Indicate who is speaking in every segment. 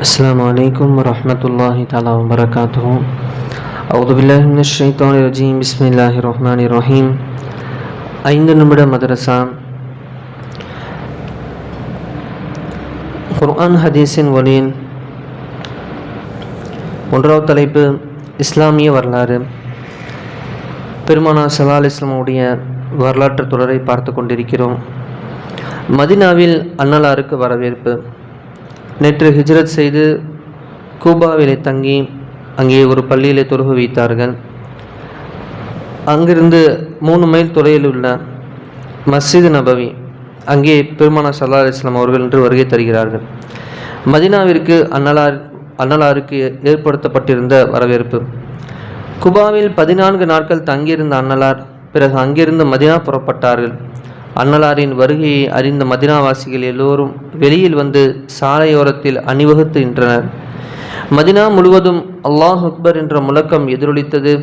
Speaker 1: السلام عليكم ورحمة الله تعالى وبركاته أعوذ بالله من الشيطان الرجيم بسم الله الرحمن الرحيم ஐந்து நிமிட மதரசா குர்ஆன் ஹதீஸின் ஒளியின் ஒன்றாவது தலைப்பு இஸ்லாமிய வரலாறு பெருமானா சலால் இஸ்லாமுடைய வரலாற்று தொடரை பார்த்து கொண்டிருக்கிறோம் மதினாவில் அன்னலாருக்கு வரவேற்பு நேற்று ஹிஜ்ரத் செய்து கூபாவிலே தங்கி அங்கே ஒரு பள்ளியிலே தொழுகு வைத்தார்கள். அங்கிருந்து மூணு மைல் துறையில் உள்ள மஸ்ஜித் நபவி அங்கே பெருமானா சல்லா இஸ்லாம் அவர்கள் என்று வருகை தருகிறார்கள். மதினாவிற்கு அன்னலார் அன்னலாருக்கு ஏற்படுத்தப்பட்டிருந்த வரவேற்பு. குபாவில் பதினான்கு நாட்கள் தங்கியிருந்த அன்னலார் பிறகு அங்கிருந்து மதினா புறப்பட்டார்கள். அன்னலாரின் வருகையை அறிந்த மதினாவாசிகள் எல்லோரும் வெளியில் வந்து சாலையோரத்தில் அணிவகுத்து நின்றனர் மதினா முழுவதும் அல்லாஹ் அக்பர் என்ற முழக்கம் எதிரொலித்தது.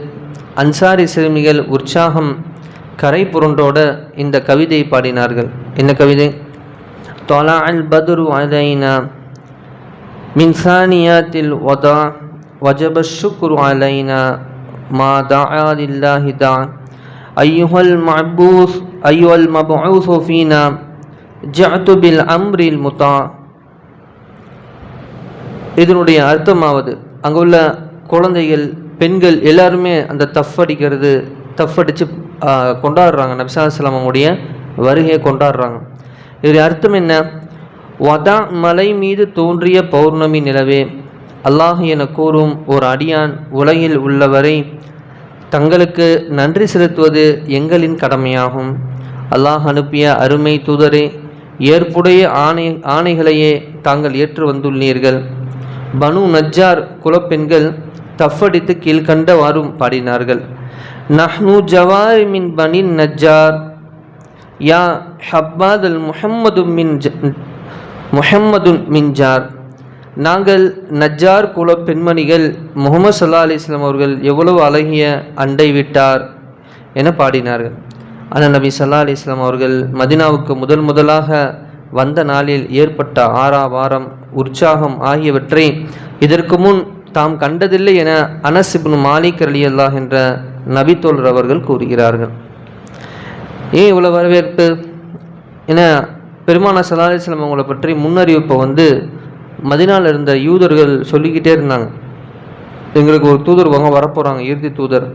Speaker 1: அன்சாரி சிறுமிகள் உற்சாகம் கரை புரண்டோட இந்த கவிதை பாடினார்கள். என்ன கவிதை? தொலா அல் பதுரு அலைனா மின்சானியாத்தில் வதா வஜப அலைனா மா தஆ أيها المعبوث أيها المبعوث فينا جعت بالأمر المطاع. முத்தா இதனுடைய அர்த்தமாவது அங்கே உள்ள குழந்தைகள் பெண்கள் எல்லாருமே அந்த தஃப் அடிக்கிறது தஃப் அடித்து கொண்டாடுறாங்க. நபிசாஸ்லாமுடைய வருகையை கொண்டாடுறாங்க. இதனுடைய அர்த்தம் என்ன? வதா மலை மீது தோன்றிய பௌர்ணமி நிலவே அல்லாஹ் என கூறும் ஒரு அடியான் உலகில் உள்ளவரை தங்களுக்கு நன்றி செலுத்துவது எங்களின் கடமையாகும். அல்லாஹ் அனுப்பிய அருமை தூதரே ஏற்புடைய ஆணை ஆணைகளையே தாங்கள் ஏற்று வந்துள்ளீர்கள். பனு நஜ்ஜார் குலப்பெண்கள் தஃப்படித்து கீழ்கண்டவாறும் பாடினார்கள். நஹ்னு ஜவாரி மின் பனின் நஜ்ஜார் யா ஹப்பாத் அல் முஹம்மது மின் முஹம்மதுன் மின்ஜார் நாங்கள் நஜ்ஜார் குல பெண்மணிகள் முகமது சல்லா அலிஸ்லாம் அவர்கள் எவ்வளவு அழகிய அண்டை விட்டார் என பாடினார்கள். ஆனால் நபி சல்லா அலிஸ்லாம் அவர்கள் மதினாவுக்கு முதல் முதலாக வந்த நாளில் ஏற்பட்ட ஆறா வாரம் உற்சாகம் ஆகியவற்றை இதற்கு முன் தாம் கண்டதில்லை என அனஸ் மாலிக் அலி அல்லாஹ் என்ற நபித்தோழர் அவர்கள் கூறுகிறார்கள். ஏன் இவ்வளோ வரவேற்பு? என பெருமான சல்லா அலிஸ்லாம் அவங்கள பற்றி முன்னறிவிப்பை வந்து மதினால இருந்த யூதர்கள் சொல்லிக்கிட்டே இருந்தாங்க. எங்களுக்கு ஒரு தூதர் வாங்க வரப்போகிறாங்க இறுதி தூதர்.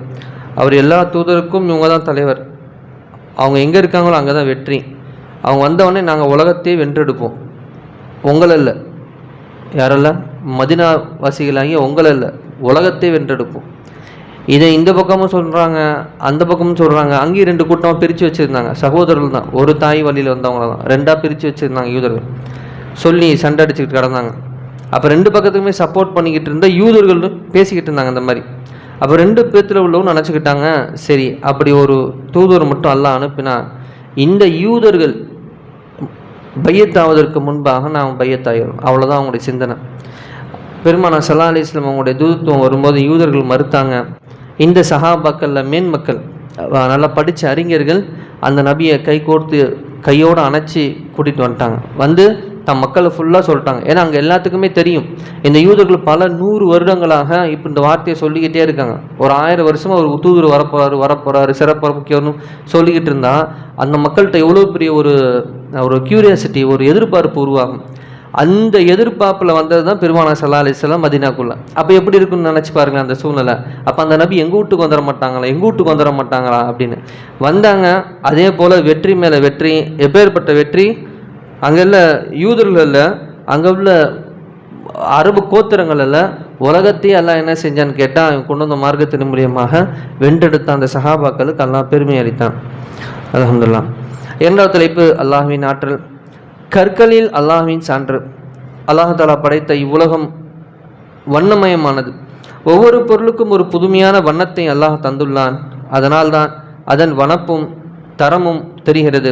Speaker 1: அவர் எல்லா தூதருக்கும் இவங்க தான் தலைவர். அவங்க எங்கே இருக்காங்களோ அங்கே தான் வெற்றி. அவங்க வந்தவொடனே நாங்கள் உலகத்தையே வென்றெடுப்போம். உங்களை இல்லை யாரல்ல? மதினா வாசிகளாகிய உங்களை இல்லை உலகத்தை வென்றெடுப்போம். இதை இந்த பக்கமும் சொல்கிறாங்க அந்த பக்கமும் சொல்கிறாங்க அங்கேயும் ரெண்டு கூட்டமாக பிரித்து வச்சுருந்தாங்க. சகோதரர்கள் தான் ஒரு தாய் வழியில் வந்தவங்க தான் ரெண்டாக பிரித்து வச்சுருந்தாங்க யூதர்கள். சொல்லி சண்டை அடிச்சுக்கிட்டு கிடந்தாங்க. அப்போ ரெண்டு பக்கத்துக்குமே சப்போர்ட் பண்ணிக்கிட்டு இருந்த யூதர்கள் பேசிக்கிட்டு இருந்தாங்க அந்த மாதிரி. அப்போ ரெண்டு பேத்தில் உள்ளவங்க நினச்சிக்கிட்டாங்க சரி அப்படி ஒரு தூதர் மட்டும் அல்ல அனுப்பினா இந்த யூதர்கள் பையத்தாவதற்கு முன்பாக நாம் பையத்தாயிரும் அவ்வளோதான் அவங்களுடைய சிந்தனை. பெருமானா சல்லா அலி இஸ்லாம் அவங்களுடைய தூதுத்துவம் வரும்போது யூதர்கள் மறுத்தாங்க இந்த சஹாபாக்களில் மேன் மக்கள் நல்லா படித்த அறிஞர்கள் அந்த நபியை கை கோர்த்து கையோடு அணைச்சி கூட்டிகிட்டு வந்துட்டாங்க. வந்து தம் மக்களை ஃபுல்லாக சொல்லிட்டாங்க. ஏன்னா அங்கே எல்லாத்துக்குமே தெரியும். இந்த யூதர்கள் பல நூறு வருடங்களாக இப்போ இந்த வார்த்தையை சொல்லிக்கிட்டே இருக்காங்க. ஒரு ஆயிரம் வருஷமாக ஒரு தூதர் வரப்போறாரு வரப்போகிறாரு சிறப்பு முக்கியம்னு சொல்லிக்கிட்டு இருந்தால் அந்த மக்கள்கிட்ட எவ்வளோ பெரிய ஒரு ஒரு க்யூரியாசிட்டி ஒரு எதிர்பார்ப்பு உருவாகும். அந்த எதிர்பார்ப்பில் வந்தது தான் பெருமானா சல்லா அலிஸ்லாம் மதினாக்குள்ள. அப்போ எப்படி இருக்குன்னு நினச்சி பாருங்க அந்த சூழ்நிலை. அப்போ அந்த நபி எங்கள் வீட்டுக்கு வந்துட மாட்டாங்களா? எங்கள் வீட்டுக்கு வந்துட மாட்டாங்களா? அப்படின்னு. வந்தாங்க அதே போல் வெற்றி மேலே வெற்றி எப்பேற்பட்ட வெற்றி? அங்கே யூதர்களில் அங்கே உள்ள அரபு கோத்திரங்களில் உலகத்தையே எல்லாம் என்ன செஞ்சான்னு கேட்டால் அவன் கொண்டு வந்த மார்க்கத்தின் மூலியமாக வென்றெடுத்த அந்த சஹாபாக்களுக்கு எல்லாம் பெருமை அளித்தான். அலமதுல்லாம் இரண்டாவது தலைப்பு அல்லாஹுவின் ஆற்றல். கற்களில் அல்லாஹுவின் சான்று. அல்லாஹாலா படைத்த இவ்வுலகம் வண்ணமயமானது. ஒவ்வொரு பொருளுக்கும் ஒரு புதுமையான வண்ணத்தை அல்லாஹ் தந்துள்ளான். அதனால்தான் அதன் வனப்பும் தரமும் தெரிகிறது.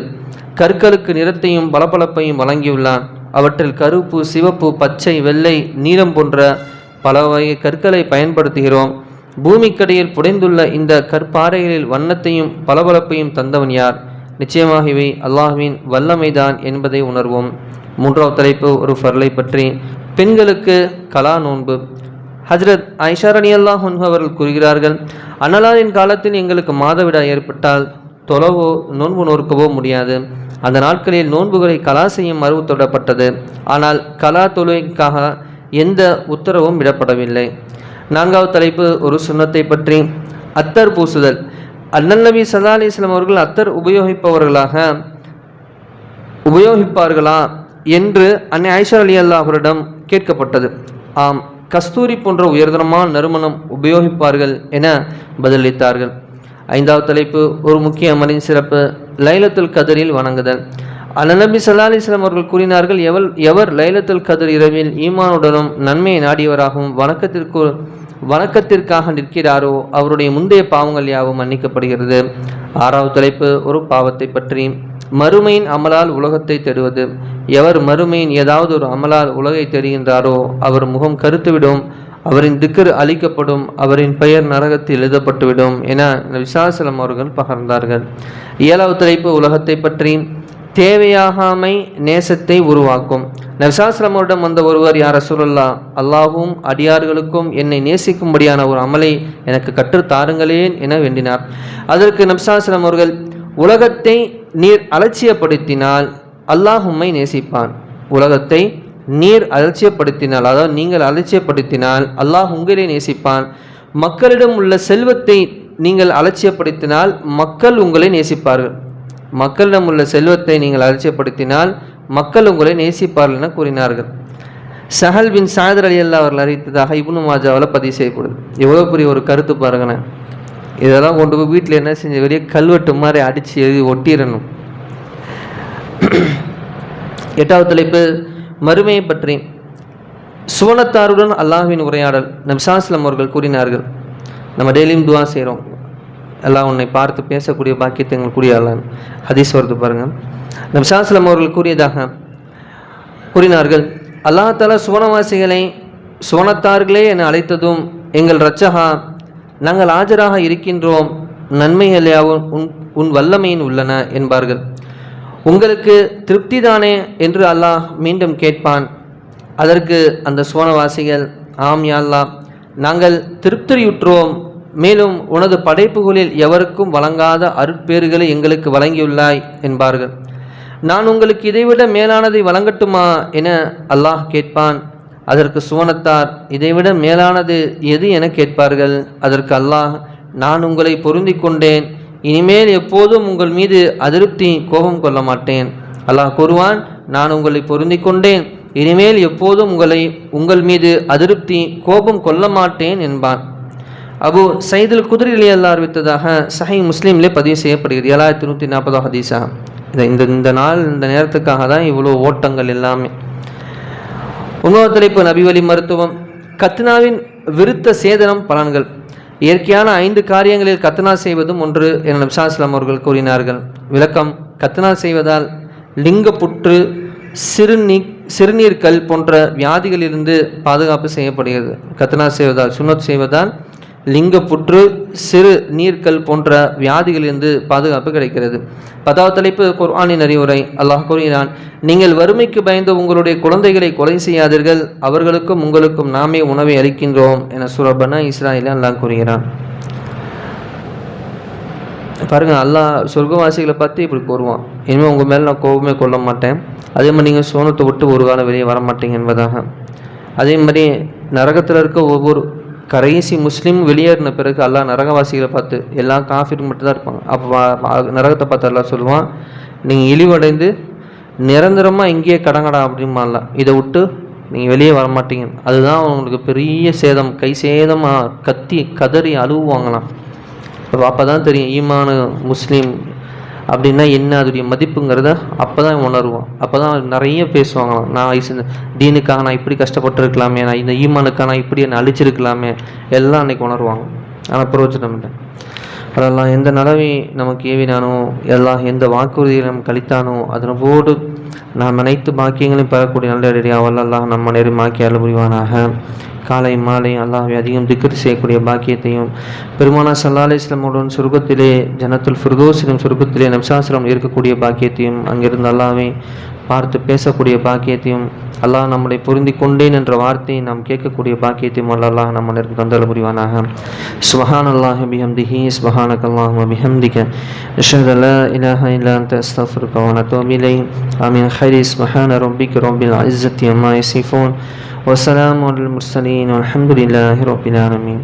Speaker 1: கற்களுக்கு நிறத்தையும் பளபளப்பையும் வழங்கியுள்ளான். அவற்றில் கருப்பு சிவப்பு பச்சை வெள்ளை நீலம் போன்ற பல வகை கற்களை பயன்படுத்துகிறோம். பூமிக்கடையில் புடைந்துள்ள இந்த கற்பாறைகளில் வண்ணத்தையும் பளபளப்பையும் தந்தவன் யார்? நிச்சயமாக இவை அல்லாஹ்வின் வல்லமைதான் என்பதை உணர்வோம். மூன்றாவது தலைப்பு ஒரு ஃபர்லை பற்றி. பெண்களுக்கு கலா நோன்பு. ஹஜ்ரத் ஐஷாரணி அல்லாஹ் அவர்கள் கூறுகிறார்கள் அன்னலாரின் காலத்தில் எங்களுக்கு மாதவிடா ஏற்பட்டால் தொலவோ நோன்பு நோற்கவோ முடியாது. அந்த நாட்களில் நோன்புகளை கலா செய்யும் மறுவு தொடப்பட்டது. ஆனால் கலா தொழுகைக்காக எந்த உத்தரவும் விடப்படவில்லை. நான்காவது தலைப்பு ஒரு சுண்ணத்தை பற்றி. அத்தர் பூசுதல். அண்ணல் நபி சல்லா அலிஸ்லாம் அவர்கள் அத்தர் உபயோகிப்பவர்களாக உபயோகிப்பார்களா என்று அன்னை ஐஷா அலி அல்லாஹரிடம் கேட்கப்பட்டது. ஆம் கஸ்தூரி போன்ற உயர்தரமான நறுமணம் உபயோகிப்பார்கள் என பதிலளித்தார்கள். ஐந்தாவது தலைப்பு ஒரு முக்கிய அமலின் சிறப்பு லைலத்துல் கதரில் வணங்குதல். அனநபி சல்லா அலிஸ்லாம் அவர்கள் கூறினார்கள் எவர் எவர் லைலத்துல் கதர் இரவில் ஈமானுடனும் நன்மையை நாடியவராகவும் வணக்கத்திற்கு வணக்கத்திற்காக நிற்கிறாரோ அவருடைய முந்தைய பாவங்கள் யாவும் மன்னிக்கப்படுகிறது. ஆறாவது தலைப்பு ஒரு பாவத்தை பற்றி. மறுமையின் அமலால் உலகத்தை தெடுவது. எவர் மறுமையின் ஏதாவது ஒரு அமலால் உலகை தெரிகின்றாரோ அவர் முகம் கருத்துவிடும். அவரின் திக்கர் அழிக்கப்படும் அவரின் பெயர் நரகத்தில் எழுதப்பட்டுவிடும் என விசாசலம் அவர்கள் பகர்ந்தார்கள். ஏழாவது தலைப்பு உலகத்தை பற்றி. தேவையாகாமை நேசத்தை உருவாக்கும். நபிசாஸ்லமோரிடம் வந்த ஒருவர் யார் ரசூலுல்லா அல்லாஹும் அடியார்களுக்கும் என்னை நேசிக்கும்படியான ஒரு அமலை எனக்கு கற்றுத்தாருங்களேன் என வேண்டினார். அதற்கு நபிசாஸ்லம் அவர்கள் உலகத்தை நீர் அலட்சியப்படுத்தினால் அல்லாஹும்மை நேசிப்பான். உலகத்தை நீர் அலட்சியப்படுத்தினால் அதாவது நீங்கள் அலட்சியப்படுத்தினால் அல்லாஹ் உங்களை நேசிப்பான். மக்களிடம் உள்ள செல்வத்தை நீங்கள் அலட்சியப்படுத்தினால் மக்கள் உங்களை நேசிப்பார்கள். மக்களிடம் உள்ள செல்வத்தை நீங்கள் அலட்சியப்படுத்தினால் மக்கள் உங்களை நேசிப்பார்கள் என கூறினார்கள். சஹல் பின் சாயதர் அலி அல்லா அவர்கள் அறிவித்ததாக இப்னு மாஜாவில் பதிவு செய்யப்படுது. எவ்வளோ பெரிய ஒரு கருத்து பாருங்கண்ணே. இதெல்லாம் கொண்டு போய் வீட்டில் என்ன செஞ்ச வெளியே கல்வெட்டு மாதிரி அடித்து எழுதி ஒட்டிடணும். எட்டாவது தலைப்பு மறுமையை பற்றி சுவனத்தாருடன் அல்லாஹ்வின் உரையாடல் நம்சாஸ்லம் அவர்கள் கூறினார்கள். நம்ம டெய்லியும் துவா செய்கிறோம் எல்லாம் உன்னை பார்த்து பேசக்கூடிய பாக்கியத்தை எங்களுக்கு கூடிய ஹதீஸ் வருது பாருங்கள் நம்சாஸ்லம் அவர்கள் கூறியதாக கூறினார்கள். அல்லாஹால சுவனவாசிகளை சுவனத்தார்களே என அழைத்ததும் எங்கள் ரச்சகா நாங்கள் ஆஜராக இருக்கின்றோம். நன்மைகள் யாவும் உன் உன் வல்லமையின் உள்ளன என்பார்கள். உங்களுக்கு திருப்தி தானே என்று அல்லாஹ் மீண்டும் கேட்பான். அதற்கு அந்த சுவனவாசிகள் ஆம் யா அல்லாஹ் நாங்கள் திருப்தியுற்றோம். மேலும் உனது படைப்புகளில் எவருக்கும் வழங்காத அருட்பேறுகளை எங்களுக்கு வழங்கியுள்ளாய் என்பார்கள். நான் உங்களுக்கு இதைவிட மேலானதை வழங்கட்டுமா என அல்லாஹ் கேட்பான். அதற்கு சுவனத்தார் இதைவிட மேலானது எது? என கேட்பார்கள். அதற்கு அல்லாஹ் நான் உங்களை பொருந்தி கொண்டேன். இனிமேல் எப்போதும் உங்கள் மீது அதிருப்தி கோபம் கொள்ள மாட்டேன். அல்லாஹ் கூறுவான் நான் உங்களை பொருந்தி கொண்டேன் இனிமேல் எப்போதும் உங்களை உங்கள் மீது அதிருப்தி கோபம் கொள்ள மாட்டேன் என்பான். அபு சைதில் குதிரையிலே அலி அல்லா அறிவித்ததாக சஹை முஸ்லீம்லே பதிவு செய்யப்படுகிறது. ஏழாயிரத்தி நூற்றி நாற்பதாக ஹதீஸா. இந்த இந்த இந்த நாள் இந்த நேரத்துக்காக தான் இவ்வளோ ஓட்டங்கள் எல்லாமே. உணவு தலைப்பு நபிவழி மருத்துவம் கத்னாவின் விருத்த சேதனம் பலன்கள். இயற்கையான ஐந்து காரியங்களில் கத்னா செய்வதும் ஒன்று என நப்சாஸ்லாம் அவர்கள் கூறினார்கள். விளக்கம் கத்னா செய்வதால் லிங்க புற்று சிறுநீ சிறுநீர்கள் போன்ற வியாதிகளிலிருந்து பாதுகாப்பு செய்யப்படுகிறது. கத்னா செய்வதால் சுனத் செய்வதால் லிங்க புற்று சிறு நீர்க்கல் போன்ற வியாதிகளிலிருந்து பாதுகாப்பு கிடைக்கிறது. பதாவது தலைப்பு குர்ஆனின் அறிவுரை. அல்லாஹ் கூறுகிறான் நீங்கள் வறுமைக்கு பயந்து உங்களுடைய குழந்தைகளை கொலை செய்யாதீர்கள். அவர்களுக்கும் உங்களுக்கும் நாமே உணவை அளிக்கின்றோம் என சுரபன இஸ்ராயில் அல்லாஹ் கூறுகிறான். பாருங்கள் அல்லாஹ் சொர்க்கவாசிகளை பற்றி இப்படி கூறுவான். இனிமேல் உங்கள் மேலே நான் கோபமே கொள்ள மாட்டேன். அதே மாதிரி நீங்கள் சோனத்தை விட்டு ஒரு காலம் வெளியே வர மாட்டீங்க என்பதாக. அதே மாதிரி நரகத்தில் இருக்க ஒவ்வொரு கடைசி முஸ்லீம் வெளியேறின பிறகு அல்லாஹ் நரகவாசிகளை பார்த்து எல்லாம் காஃபிர் மட்டும்தான் இருப்பாங்க. அப்போ நரகத்தை பார்த்து எல்லாம் சொல்லுவான் நீங்கள் இழிவடைந்து நிரந்தரமாக இங்கேயே கடங்கடா அப்படிமால இதை விட்டு நீங்கள் வெளியே வர மாட்டீங்க. அதுதான் அவங்களுக்கு பெரிய சேதம். கை சேதமாக கத்தி கதறி அழுவுவாங்களாம். அப்போ தான் தெரியும் ஈமானு முஸ்லீம் அப்படின்னா என்ன அதோடைய மதிப்புங்கிறத அப்போ தான் உணருவோம். அப்போ தான் நிறைய பேசுவாங்களாம். நான் இஸ் தீனுக்காக நான் இப்படி கஷ்டப்பட்டுருக்கலாமே நான் இந்த ஈமானுக்காக நான் இப்படி என்னை அழிச்சிருக்கலாமே எல்லாம் அன்றைக்கி உணருவாங்க. ஆனால் பிரயோஜனம் இல்லை. அதெல்லாம் எந்த நலவை நமக்கு ஏவினானோ எல்லாம் எந்த வாக்குறுதியை நம்ம கழித்தானோ அதனோடு நாம் அனைத்து பாக்கியங்களையும் பெறக்கூடிய நல்ல அவல்லாம் நம்ம நெருமாக்கி அலுபுரிவானாக காலை மாலை அல்லாஹை அதிகம் திக்ர் செய்யக்கூடிய பாக்கியத்தையும் பெருமானா சல்லா அலிஸ்லமுடன் சுருக்கத்திலே ஜனத்துல் ஃபிர்தோஸிலும் சுருக்கத்திலே நம்சாசிரம் இருக்கக்கூடிய பாக்கியத்தையும் அங்கிருந்து அல்லாவே பார்த்து பேசக்கூடிய பாக்கியத்தையும் அல்லாஹ் நம்மளை பொருந்தி கொண்டேன் என்ற வார்த்தையை நாம் கேட்கக்கூடிய பாக்கியத்தையும் அல்லாஹ் நம்ம நேரம் புரிவானாக. ஸ்வஹான் அல்லாஹ் பிஹம்திஹி சுபஹானக் அல்லாஹ் பிஹம்திக. அஷ்ஹது அல்லா இலாஹ இல்லா அன்த அஸ்தஃபிருக வ நத்தூபு இலைஹி. ஆமீன். ஹைரி சுபஹான ரப்பிக ரப்பில் இஸ்ஸத்தி அம்மா யசிஃபூன். வஸலாமு அல் முர்சலீன். வல்ஹம்துலில்லாஹி ரப்பில் ஆலமீன்.